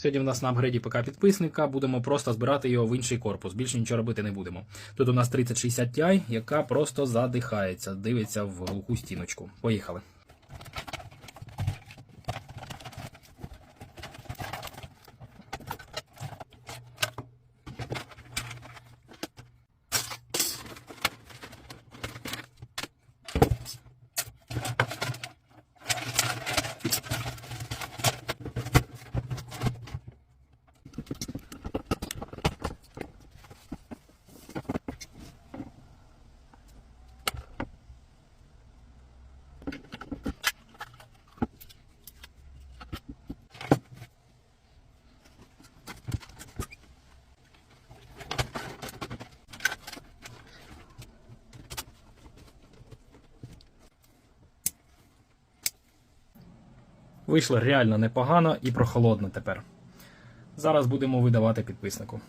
Сьогодні в нас на апгрейді ПК підписника будемо просто збирати його в інший корпус. Більше нічого робити не будемо. Тут у нас 3060 Ti, яка просто задихається, дивиться в глуху стіночку. Поїхали. Вийшло реально непогано і прохолодно тепер. Зараз будемо видавати підписнику.